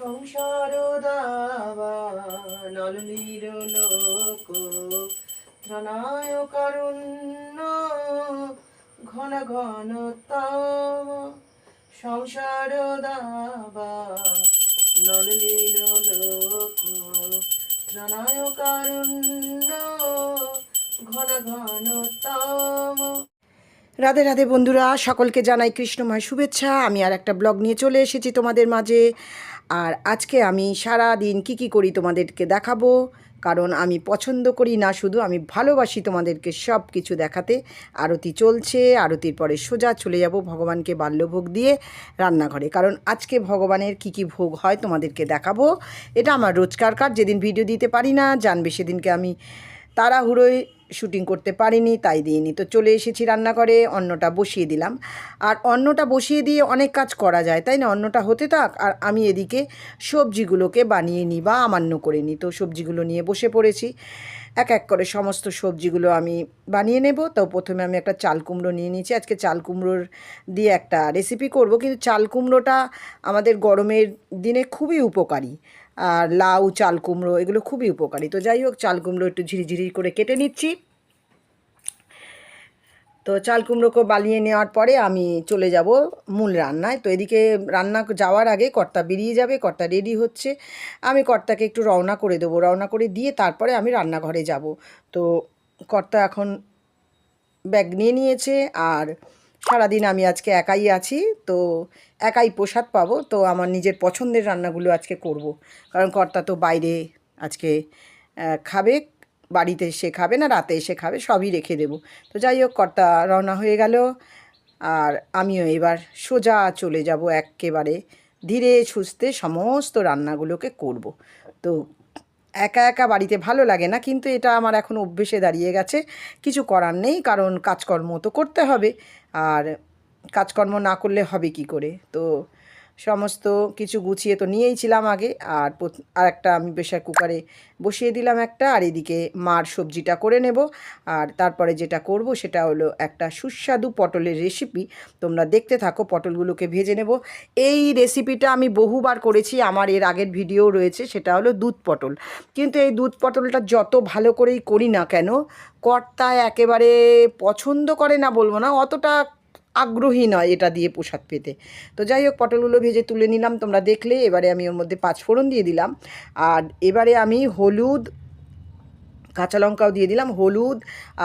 সংসার দাবা নলির লোক ত্রণায় কারুণ্য, ঘন ঘন সংসার দাবা নলির লোক ত্রণায় কারুণ্য, ঘন ঘন রাধে রাধে বন্ধুরা, সকলকে জানাই কৃষ্ণময় শুভেচ্ছা। আমি আর একটা ব্লগ নিয়ে চলে এসেছি তোমাদের মাঝে। আর আজকে আমি সারা দিন কী কী করি তোমাদেরকে দেখাবো? কারণ আমি পছন্দ করি না, শুধু আমি ভালোবাসি তোমাদেরকে সব কিছু দেখাতে। আরতি চলছে, আরতির পরে সোজা চলে যাব ভগবানকে বাল্যভোগ দিয়ে রান্নাঘরে। কারণ আজকে ভগবানের কী কী ভোগ হয় তোমাদেরকে দেখাবো। এটা আমার রোজকার কাজ, যেদিন ভিডিও দিতে পারি না, জানবে সেদিনকে আমি তাড়াহুড়োয় শুটিং করতে পারিনি, তাই দিইনি। তো চলে এসেছি রান্নাঘরে, অন্নটা বসিয়ে দিলাম। আর অন্নটা বসিয়ে দিয়ে অনেক কাজ করা যায়, তাই না? অন্নটা হতে থাক, আর আমি এদিকে সবজিগুলোকে বানিয়ে নিই বা আমান্য করে নিই। তো সবজিগুলো নিয়ে বসে পড়েছি। এক এক করে সমস্ত সবজিগুলো আমি বানিয়ে নেব। তো প্রথমে আমি একটা চাল কুমড়ো নিয়ে নিয়েছি। আজকে চাল কুমড়োর দিয়ে একটা রেসিপি করব। কিন্তু চাল কুমড়োটা আমাদের গরমের দিনে খুবই উপকারী। আর লাউ, চাল কুমড়ো এগুলো খুবই উপকারী। তো যাই হোক, চাল কুমড়ো একটু ঝিরিঝিরি করে কেটে নিচ্ছি। তো চাল কুমড়োকে বালিয়ে নেওয়ার পরে আমি চলে যাব মূল রান্নায়। তো এদিকে রান্না যাওয়ার আগে কর্তা বেরিয়ে যাবে, কর্তা রেডি হচ্ছে। আমি কর্তাকে একটু রওনা করে দেবো। রওনা করে দিয়ে তারপরে আমি রান্নাঘরে যাব। তো কর্তা এখন ব্যাগ নিয়ে নিয়েছে আর সারাদিন আমি আজকে একাই আছি, তো একাই প্রসাদ পাবো, তো আমার নিজের পছন্দের রান্নাগুলো আজকে করব। কারণ কর্তা তো বাইরে আজকে খাবে, বাড়িতে এসে খাবে না, রাতে এসে খাবে, সবই রেখে দেবো তো যাই হোক, কর্তা রওনা হয়ে গেল, আর আমিও এবার সোজা চলে যাব একেবারে ধীরে সুস্থে সমস্ত রান্নাগুলোকে করব তো একা একা বাড়িতে ভালো লাগে না, কিন্তু এটা আমার এখন অভ্যেসে দাঁড়িয়ে গেছে। কিছু করার নেই, কারণ কাজকর্ম তো করতে হবে। আর কাজকর্ম না করলে হবে কি করে? তো সমস্ত কিছু গুছিয়ে তো নিয়েই ছিলাম আগে, আর আর একটা আমি প্রেশার কুকারে বসিয়ে দিলাম একটা, আর এদিকে মার সবজিটা করে নেব। আর তারপরে যেটা করব সেটা হলো একটা সুস্বাদু পটলের রেসিপি তোমরা দেখতে থাকো, পটলগুলোকে ভেজে নেব। এই রেসিপিটা আমি বহুবার করেছি, আমার এর আগের ভিডিও রয়েছে, সেটা হলো দুধ পটল। কিন্তু এই দুধ পটলটা যত ভালো করেই করি না কেন কর্তা একেবারে পছন্দ করে না বলব না, অতটা আগ্রহী নয় এটা দিয়ে প্রসাদ পেতে। তো যাই হোক পটলগুলো ভেজে তুলে নিলাম, তোমরা দেখলে। এবারে আমি ওর মধ্যে পাঁচ ফোড়ন দিয়ে দিলাম। আর এবারে আমি হলুদ, কাঁচা লঙ্কাও দিয়ে দিলাম, হলুদ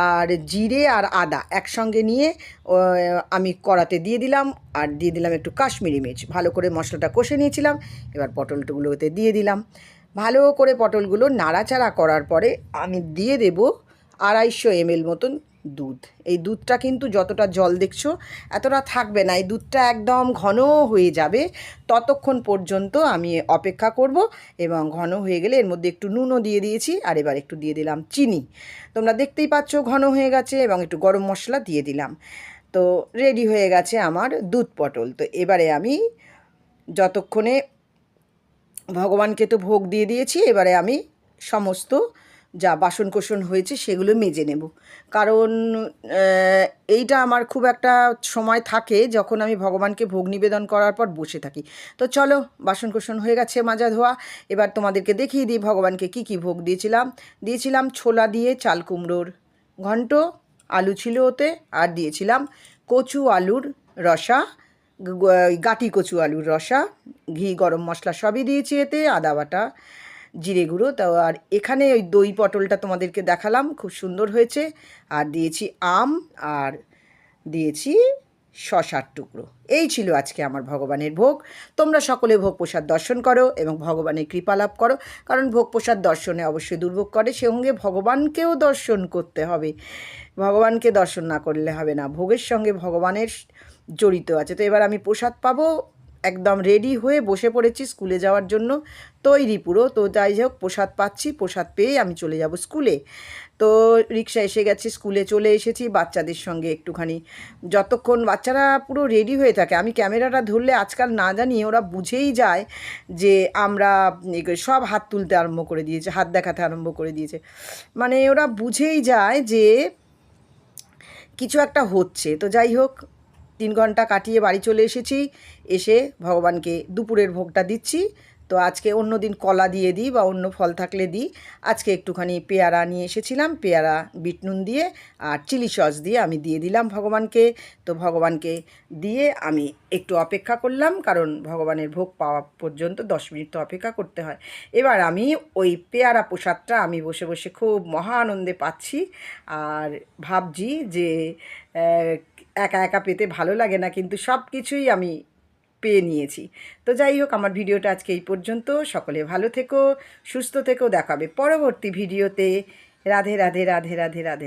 আর জিরে আর আদা একসঙ্গে নিয়ে আমি কড়াতে দিয়ে দিলাম আর দিয়ে দিলাম একটু কাশ্মীরি মির্চ। ভালো করে মশলাটা কষে নিয়েছিলাম, এবার পটলগুলোতে দিয়ে দিলাম। ভালো করে পটলগুলো নাড়াচাড়া করার পরে আমি দিয়ে দেব আড়াইশো এমএল মতন দুধ। এই দুধটা কিন্তু যতটা জল দেখছ, এতটা থাকবে না। এই দুধটা একদম ঘন হয়ে যাবে। ততক্ষণ পর্যন্ত আমি অপেক্ষা করব এবং ঘন হয়ে গেলে এর মধ্যে একটু নুনও দিয়ে দিয়েছি আর এবার একটু দিয়ে দিলাম চিনি। তোমরা দেখতেই পাচ্ছ ঘন হয়ে গেছে এবং একটু গরম মশলা দিয়ে দিলাম। তো রেডি হয়ে গেছে আমার দুধ পটল। তো এবারে আমি যতক্ষণে ভগবানকে তো ভোগ দিয়ে দিয়েছি, এবারে আমি সমস্ত যা বাসন কোসন হয়েছে সেগুলো মেজে নেব। কারণ এইটা আমার খুব একটা সময় থাকে যখন আমি ভগবানকে ভোগ নিবেদন করার পর বসে থাকি। তো চলো বাসন কোসন হয়ে গেছে মাজা ধোয়া। এবার তোমাদেরকে দেখিয়ে দিই ভগবানকে কি কি ভোগ দিয়েছিলাম। দিয়েছিলাম ছোলা দিয়ে চাল কুমড়োর ঘন্ট, আলু ছিল ওতে, আর দিয়েছিলাম কচু আলুর রসা গাটি কচু আলুর রসা, ঘি, গরম মশলা সবই দিয়েছি এতে, আদা বাটা জিরে গুঁড়ো। তো আর এখানে ওই দই পটলটা তোমাদেরকে দেখালাম, খুব সুন্দর হয়েছে। আর দিয়েছি আম, আর দিয়েছি শশার টুকরো। এই ছিল আজকে আমার ভগবানের ভোগ। তোমরা সকলে ভোগ প্রসাদ দর্শন করো এবং ভগবানের কৃপা লাভ করো, কারণ ভোগ প্রসাদ দর্শনে অবশ্যই দুর্ভোগ করে। সে সঙ্গে ভগবানকেও দর্শন করতে হবে। ভগবানকে দর্শন না করলে হবে না। ভোগের সঙ্গে ভগবানের জড়িত আছে। তো এবার আমি প্রসাদ পাবো। একদম রেডি হয়ে বসে পড়েছি স্কুলে যাওয়ার জন্য। তৈরি পুরো তো যাই হোক, প্রসাদ পাচ্ছি, প্রসাদ পেয়ে আমি চলে যাব স্কুলে তো রিক্সা এসে গেছে স্কুলে চলে এসেছি, বাচ্চাদের সঙ্গে একটুখানি। যতক্ষণ বাচ্চারা পুরো রেডি হয়ে থাকে, আমি ক্যামেরাটা ধরলে আজকাল না জানি ওরা বুঝেই যায় যে আমরা সব হাত তুলতে আরম্ভ করে দিয়েছে, হাত দেখাতে আরম্ভ করে দিয়েছে। মানে ওরা বুঝেই যায় যে কিছু একটা হচ্ছে। তো যাই হোক তিন ঘণ্টা কাটিয়ে বাড়ি চলে এসেছি। এসে ভগবানকে দুপুরের ভোগটা দিচ্ছি। তো আজকে অন্য দিন কলা দিয়ে দিই বা অন্য ফল থাকলে দিই। আজকে একটুখানি পেয়ারা নিয়ে এসেছিলাম। পেয়ারা, বিট নুন দিয়ে আর চিলি সস দিয়ে আমি দিয়ে দিলাম ভগবানকে। তো ভগবানকে দিয়ে আমি একটু অপেক্ষা করলাম কারণ ভগবানের ভোগ পাওয়া পর্যন্ত দশ মিনিট তো অপেক্ষা করতে হয়। এবার আমি ওই পেয়ারা প্রসাদটা আমি বসে বসে খুব মহা আনন্দে পাচ্ছি। আর ভাবছি যে একা একা পেতে ভালো লাগে না, কিন্তু সব কিছুই আমি পেয়ে নিয়েছি। তো যাই হোক, আমার ভিডিওটা আজকে এই পর্যন্ত। সকলে ভালো থেকো, সুস্থ থেকো দেখাবে পরবর্তী ভিডিওতে। রাধে রাধে রাধে রাধে রাধে।